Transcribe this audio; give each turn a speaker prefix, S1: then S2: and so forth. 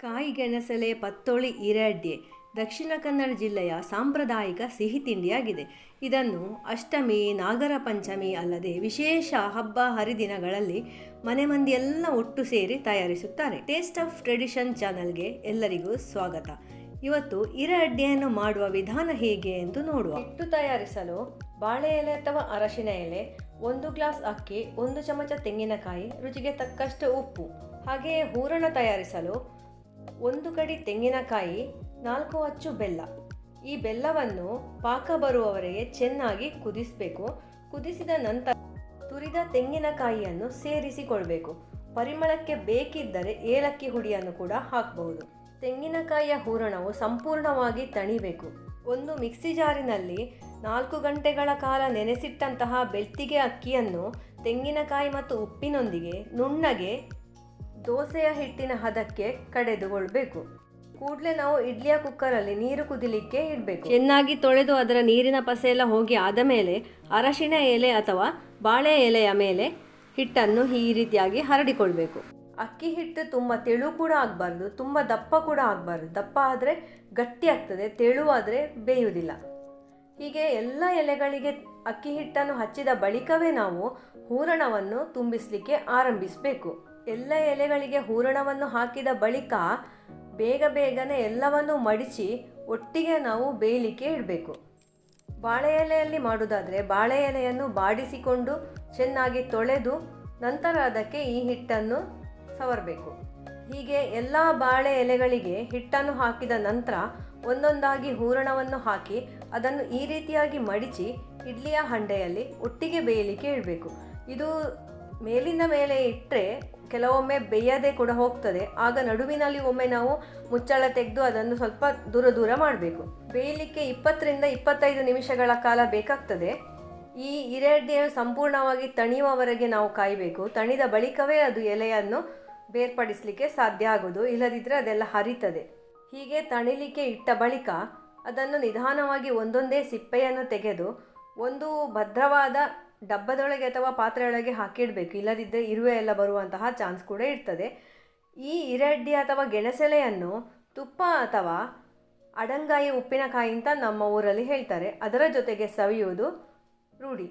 S1: ಕಾಯಿಗೆಣಸಲೆ ಪತ್ತೋಳಿ ಇರಡ್ಡೆ ದಕ್ಷಿಣ ಕನ್ನಡ ಜಿಲ್ಲೆಯ ಸಾಂಪ್ರದಾಯಿಕ ಸಿಹಿ ತಿಂಡಿಯಾಗಿದೆ. ಇದನ್ನು ಅಷ್ಟಮಿ, ನಾಗರ ಪಂಚಮಿ ಅಲ್ಲದೆ ವಿಶೇಷ ಹಬ್ಬ ಹರಿದಿನಗಳಲ್ಲಿ ಮನೆ ಮಂದಿ ಎಲ್ಲ ಒಟ್ಟು ಸೇರಿ ತಯಾರಿಸುತ್ತಾರೆ. ಟೇಸ್ಟ್ ಆಫ್ ಟ್ರೆಡಿಷನ್ ಚಾನಲ್ಗೆ ಎಲ್ಲರಿಗೂ ಸ್ವಾಗತ. ಇವತ್ತು ಇರ ಅಡ್ಡೆಯನ್ನು ಮಾಡುವ ವಿಧಾನ ಹೇಗೆ ಎಂದು ನೋಡುವ. ಹಿಟ್ಟು ತಯಾರಿಸಲು ಬಾಳೆ ಎಲೆ ಅಥವಾ ಅರಶಿನ ಎಲೆ, ಒಂದು ಗ್ಲಾಸ್ ಅಕ್ಕಿ, ಒಂದು ಚಮಚ ತೆಂಗಿನಕಾಯಿ, ರುಚಿಗೆ ತಕ್ಕಷ್ಟು ಉಪ್ಪು, ಹಾಗೆಯೇ ಹೂರಣ ತಯಾರಿಸಲು ಒಂದು ಕಡಿ ತೆಂಗಿನಕಾಯಿ, ನಾಲ್ಕು ಅಚ್ಚು ಬೆಲ್ಲ. ಈ ಬೆಲ್ಲವನ್ನು ಪಾಕ ಬರುವವರೆಗೆ ಚೆನ್ನಾಗಿ ಕುದಿಸಬೇಕು. ಕುದಿಸಿದ ನಂತರ ತುರಿದ ತೆಂಗಿನಕಾಯಿಯನ್ನು ಸೇರಿಸಿಕೊಳ್ಬೇಕು. ಪರಿಮಳಕ್ಕೆ ಬೇಕಿದ್ದರೆ ಏಲಕ್ಕಿ ಹುಡಿಯನ್ನು ಕೂಡ ಹಾಕಬಹುದು ತೆಂಗಿನಕಾಯಿಯ ಹೂರಣವು ಸಂಪೂರ್ಣವಾಗಿ ತಣಿಬೇಕು. ಒಂದು ಮಿಕ್ಸಿ ಜಾರಿನಲ್ಲಿ ನಾಲ್ಕು ಗಂಟೆಗಳ ಕಾಲ ನೆನೆಸಿಟ್ಟಂತಹ ಬೆಳ್ತಿಗೆ ಅಕ್ಕಿಯನ್ನು ತೆಂಗಿನಕಾಯಿ ಮತ್ತು ಉಪ್ಪಿನೊಂದಿಗೆ ನುಣ್ಣಗೆ ದೋಸೆಯ ಹಿಟ್ಟಿನ ಹದಕ್ಕೆ ಕಡೆದುಕೊಳ್ಬೇಕು ಕೂಡಲೇ ನಾವು ಇಡ್ಲಿಯ ಕುಕ್ಕರಲ್ಲಿ ನೀರು ಕುದಿಲಿಕ್ಕೆ ಇಡಬೇಕು. ಚೆನ್ನಾಗಿ ತೊಳೆದು ಅದರ ನೀರಿನ ಪಸೆ ಎಲ್ಲ ಹೋಗಿ ಆದ ಮೇಲೆ ಅರಶಿಣ ಎಲೆ ಅಥವಾ ಬಾಳೆ ಎಲೆಯ ಮೇಲೆ ಹಿಟ್ಟನ್ನು ಈ ರೀತಿಯಾಗಿ ಹರಡಿಕೊಳ್ಬೇಕು. ಅಕ್ಕಿ ಹಿಟ್ಟು ತುಂಬ ತೆಳು ಕೂಡ ಆಗಬಾರ್ದು ತುಂಬ ದಪ್ಪ ಕೂಡ ಆಗಬಾರ್ದು. ದಪ್ಪ ಆದರೆ ಗಟ್ಟಿ ಆಗ್ತದೆ ಆದರೆ ಬೇಯುವುದಿಲ್ಲ. ಹೀಗೆ ಎಲ್ಲ ಎಲೆಗಳಿಗೆ ಅಕ್ಕಿ ಹಿಟ್ಟನ್ನು ಹಚ್ಚಿದ ಬಳಿಕವೇ ನಾವು ಹೂರಣವನ್ನು ತುಂಬಿಸಲಿಕ್ಕೆ ಆರಂಭಿಸಬೇಕು. ಎಲ್ಲ ಎಲೆಗಳಿಗೆ ಹೂರಣವನ್ನು ಹಾಕಿದ ಬಳಿಕ ಬೇಗ ಬೇಗನೆ ಎಲ್ಲವನ್ನು ಮಡಿಚಿ ಒಟ್ಟಿಗೆ ನಾವು ಬೇಯಲಿಕ್ಕೆ ಇಡಬೇಕು. ಬಾಳೆ ಎಲೆಯಲ್ಲಿ ಮಾಡುವುದಾದರೆ ಬಾಳೆ ಎಲೆಯನ್ನು ಬಾಡಿಸಿಕೊಂಡು ಚೆನ್ನಾಗಿ ತೊಳೆದು ನಂತರ ಅದಕ್ಕೆ ಈ ಹಿಟ್ಟನ್ನು ಸವರಬೇಕು. ಹೀಗೆ ಎಲ್ಲ ಬಾಳೆ ಎಲೆಗಳಿಗೆ ಹಿಟ್ಟನ್ನು ಹಾಕಿದ ನಂತರ ಒಂದೊಂದಾಗಿ ಹೂರಣವನ್ನು ಹಾಕಿ ಅದನ್ನು ಈ ರೀತಿಯಾಗಿ ಮಡಿಚಿ ಇಡ್ಲಿಯ ಹಂಡೆಯಲ್ಲಿ ಒಟ್ಟಿಗೆ ಬೇಯಲಿಕ್ಕೆ ಇಡಬೇಕು. ಇದು ಮೇಲಿನ ಮೇಲೆ ಇಟ್ಟರೆ ಕೆಲವೊಮ್ಮೆ ಬೇಯದೆ ಕೂಡ ಹೋಗ್ತದೆ. ಆಗ ನಡುವಿನಲ್ಲಿ ಒಮ್ಮೆ ನಾವು ಮುಚ್ಚಳ ತೆಗೆದು ಅದನ್ನು ಸ್ವಲ್ಪ ದೂರ ದೂರ ಮಾಡಬೇಕು. ಬೇಯಲಿಕ್ಕೆ ಇಪ್ಪತ್ತರಿಂದ ಇಪ್ಪತ್ತೈದು ನಿಮಿಷಗಳ ಕಾಲ ಬೇಕಾಗ್ತದೆ. ಈ ಇರೆಡ್ಡೆಯು ಸಂಪೂರ್ಣವಾಗಿ ತಣಿಯುವವರೆಗೆ ನಾವು ಕಾಯಬೇಕು. ತಣಿದ ಬಳಿಕವೇ ಅದು ಎಲೆಯನ್ನು ಬೇರ್ಪಡಿಸಲಿಕ್ಕೆ ಸಾಧ್ಯ ಆಗೋದು ಇಲ್ಲದಿದ್ದರೆ ಅದೆಲ್ಲ ಹರಿತದೆ. ಹೀಗೆ ತಣಿಲಿಕ್ಕೆ ಇಟ್ಟ ಬಳಿಕ ಅದನ್ನು ನಿಧಾನವಾಗಿ ಒಂದೊಂದೇ ಸಿಪ್ಪೆಯನ್ನು ತೆಗೆದು ಒಂದು ಭದ್ರವಾದ ಡಬ್ಬದೊಳಗೆ ಅಥವಾ ಪಾತ್ರೆಯೊಳಗೆ ಹಾಕಿಡಬೇಕು. ಇಲ್ಲದಿದ್ದರೆ ಇರುವೆ ಎಲ್ಲ ಬರುವಂತಹ ಚಾನ್ಸ್ ಕೂಡ ಇರ್ತದೆ. ಈ ಇರಡ್ಡಿ ಅಥವಾ ಗೆಣಸೆಲೆಯನ್ನು ತುಪ್ಪ ಅಥವಾ ಅಡಂಗಾಯಿ ಉಪ್ಪಿನಕಾಯಿ ಅಂತ ನಮ್ಮ ಊರಲ್ಲಿ ಹೇಳ್ತಾರೆ. ಅದರ ಜೊತೆಗೆ ಸವಿಯುವುದು ರೂಢಿ.